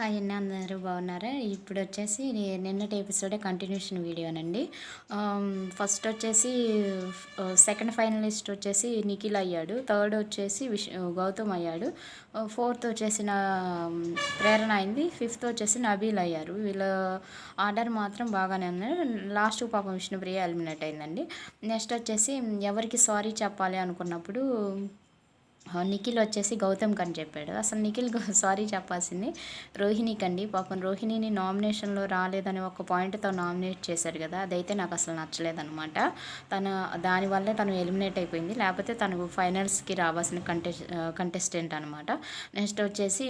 Hi అండి అందరూ బాగున్నారా? ఇప్పుడు వచ్చేసి నిన్నటి ఎపిసోడే కంటిన్యూషన్ వీడియోనండి. ఫస్ట్ వచ్చేసి సెకండ్ ఫైనలిస్ట్ వచ్చేసి నిఖిల్ అయ్యాడు. థర్డ్ వచ్చేసి విష్ గౌతమ్ అయ్యాడు. ఫోర్త్ వచ్చేసి నా ప్రేరణ అయింది. ఫిఫ్త్ వచ్చేసి నబీల్ అయ్యారు. వీళ్ళ ఆర్డర్ మాత్రం బాగానే ఉన్నారు. లాస్ట్ పాపం విష్ణుప్రియ ఎలిమినేట్ అయిందండి. నెక్స్ట్ వచ్చేసి ఎవరికి సారీ చెప్పాలి అనుకున్నప్పుడు నిఖిల్ వచ్చేసి గౌతమ్ కని చెప్పాడు. అసలు నిఖిల్ సారీ చెప్పాల్సింది రోహిణికి అండి పాపం రోహిణిని నామినేషన్లో రాలేదని ఒక పాయింట్తో నామినేట్ చేశారు కదా అదైతే నాకు అసలు నచ్చలేదనమాట తను దానివల్లే తను ఎలిమినేట్ అయిపోయింది. లేకపోతే తను ఫైనల్స్కి రావాల్సిన కంటెస్ కంటెస్టెంట్ అనమాట నెక్స్ట్ వచ్చేసి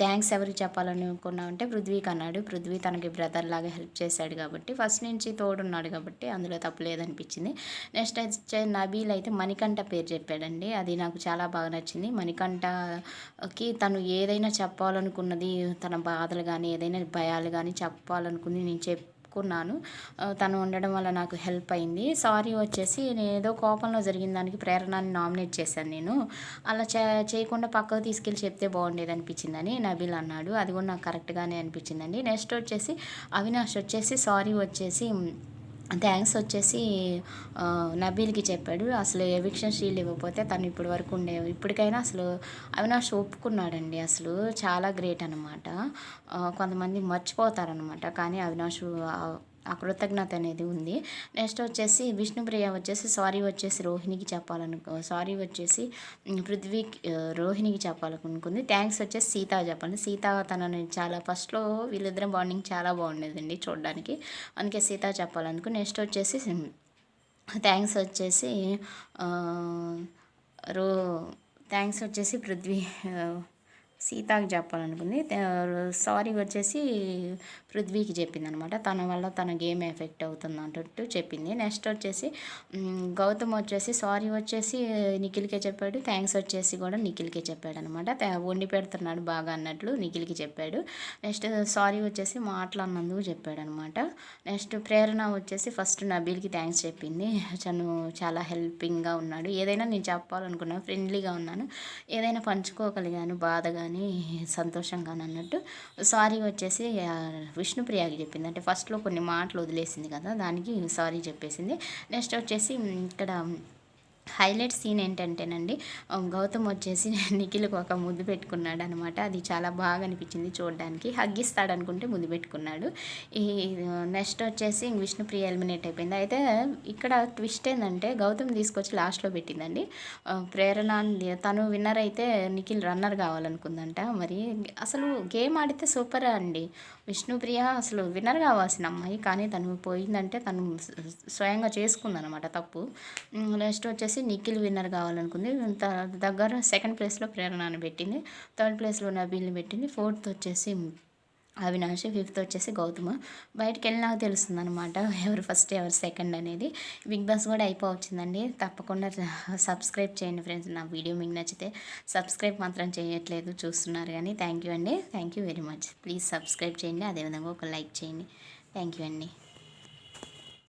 థ్యాంక్స్ ఎవరికి చెప్పాలనుకున్నామంటే పృథ్వీకి అన్నాడు పృథ్వీ తనకి బ్రదర్ లాగా హెల్ప్ చేశాడు కాబట్టి ఫస్ట్ నుంచి తోడున్నాడు కాబట్టి అందులో తప్పు లేదనిపించింది. నెక్స్ట్ వచ్చే నబీల్ అయితే మణికంఠ పేరు చెప్పాడండి. అది నాకు చాలా బాగా నచ్చింది. మణికంఠకి తను ఏదైనా చెప్పాలనుకున్నది తన బాధలు కానీ ఏదైనా భయాలు కానీ చెప్పాలనుకుంది. నేను చెప్పి చెప్పుకున్నాను. తను ఉండడం వల్ల నాకు హెల్ప్ అయింది. సారీ వచ్చేసి నేను ఏదో కోపంలో జరిగిన దానికి ప్రేరణని నామినేట్ చేశాను నేను. అలా చేయకుండా పక్కకు తీసుకెళ్ళి చెప్తే బాగుండేది అనిపించిందని నబిల్ అన్నాడు. అది కూడా నాకు కరెక్ట్గానే అనిపించిందండి. నెక్స్ట్ వచ్చేసి అవినాష్ వచ్చేసి సారీ వచ్చేసి థ్యాంక్స్ వచ్చేసి నబీల్కి చెప్పాడు. అసలు ఎవిక్షన్ షీల్డ్ ఇవ్వకపోతే తను ఇప్పటి వరకు ఉండే ఇప్పటికైనా అసలు అవినాష్ ఒప్పుకున్నాడండి. అసలు చాలా గ్రేట్ అనమాట కొంతమంది మర్చిపోతారనమాట కానీ అవినాష్ ఆ కృతజ్ఞత అనేది ఉంది. నెక్స్ట్ వచ్చేసి విష్ణుప్రియ వచ్చేసి సారీ వచ్చేసి రోహిణికి చెప్పాలనుకో సారీ వచ్చేసి పృథ్వీ రోహిణికి చెప్పాలనుకుంది. థ్యాంక్స్ వచ్చేసి సీత చెప్పండి. సీత తనని చాలా ఫస్ట్లో వీళ్ళిద్దరం బాండింగ్ చాలా బాగుండేదండి చూడడానికి. అందుకే సీత చెప్పాలనుకో. నెక్స్ట్ వచ్చేసి థ్యాంక్స్ వచ్చేసి రో థ్యాంక్స్ వచ్చేసి పృథ్వీ సీతాకి చెప్పాలనుకుంది. సారీ వచ్చేసి పృథ్వీకి చెప్పింది అనమాట తన వల్ల తన గేమ్ ఎఫెక్ట్ అవుతుంది అన్నట్టు చెప్పింది. నెక్స్ట్ వచ్చేసి గౌతమ్ వచ్చేసి సారీ వచ్చేసి నిఖిల్కే చెప్పాడు. థ్యాంక్స్ వచ్చేసి కూడా నిఖిల్కే చెప్పాడు అనమాట వండి పెడుతున్నాడు బాగా అన్నట్లు నిఖిల్కి చెప్పాడు. నెక్స్ట్ సారీ వచ్చేసి మాట్లాడినందుకు చెప్పాడు అనమాట నెక్స్ట్ ప్రేరణ వచ్చేసి ఫస్ట్ నబీల్కి థ్యాంక్స్ చెప్పింది. తను చాలా హెల్పింగ్గా ఉన్నాడు. ఏదైనా నేను చెప్పాలనుకున్నాను ఫ్రెండ్లీగా ఉన్నాను. ఏదైనా పంచుకోగలిగాను బాధగా కానీ సంతోషంగా అన్నట్టు సారీ వచ్చేసి విష్ణుప్రియకి చెప్పింది. అంటే ఫస్ట్లో కొన్ని మాటలు వదిలేసింది కదా దానికి సారీ చెప్పేసింది. నెక్స్ట్ వచ్చేసి ఇక్కడ హైలైట్ సీన్ ఏంటంటేనండి గౌతమ్ వచ్చేసి నిఖిల్కి ఒక ముద్దు పెట్టుకున్నాడు అనమాట అది చాలా బాగా అనిపించింది చూడడానికి. హగ్గిస్తాడు అనుకుంటే ముద్దు పెట్టుకున్నాడు. ఈ నెక్స్ట్ వచ్చేసి విష్ణుప్రియ ఎలిమినేట్ అయిపోయింది. అయితే ఇక్కడ ట్విస్ట్ ఏంటంటే గౌతమ్ తీసుకొచ్చి లాస్ట్లో పెట్టిందండి. ప్రేరణ తను విన్నర్ అయితే నిఖిల్ రన్నర్ కావాలనుకుందంట. మరి అసలు గేమ్ ఆడితే సూపర్ అండి. విష్ణుప్రియ అసలు విన్నర్ కావాల్సిన అమ్మాయి. కానీ తను పోయిందంటే తను స్వయంగా చేసుకుందనమాట తప్పు. నెక్స్ట్ వచ్చేసి వచ్చి నిఖిల్ విన్నర్ కావాలనుకుంది. దగ్గర సెకండ్ ప్లేస్లో ప్రేరణను పెట్టింది. థర్డ్ ప్లేస్లో నబీల్ని పెట్టింది. ఫోర్త్ వచ్చేసి అవినాష్ ఫిఫ్త్ వచ్చేసి గౌతమ్. బయటకు వెళ్ళినాక తెలుస్తుంది అనమాట ఎవరు ఫస్ట్ ఎవరు సెకండ్ అనేది. బిగ్ బాస్ కూడా అయిపోవచ్చిందండి. తప్పకుండా సబ్స్క్రైబ్ చేయండి ఫ్రెండ్స్. నా వీడియో మీకు నచ్చితే సబ్స్క్రైబ్ మాత్రం చేయట్లేదు చూస్తున్నారు కానీ. థ్యాంక్ యూ అండి. Thank you very much. Please subscribe చేయండి. అదేవిధంగా ఒక లైక్ చేయండి. థ్యాంక్ యూ అండి.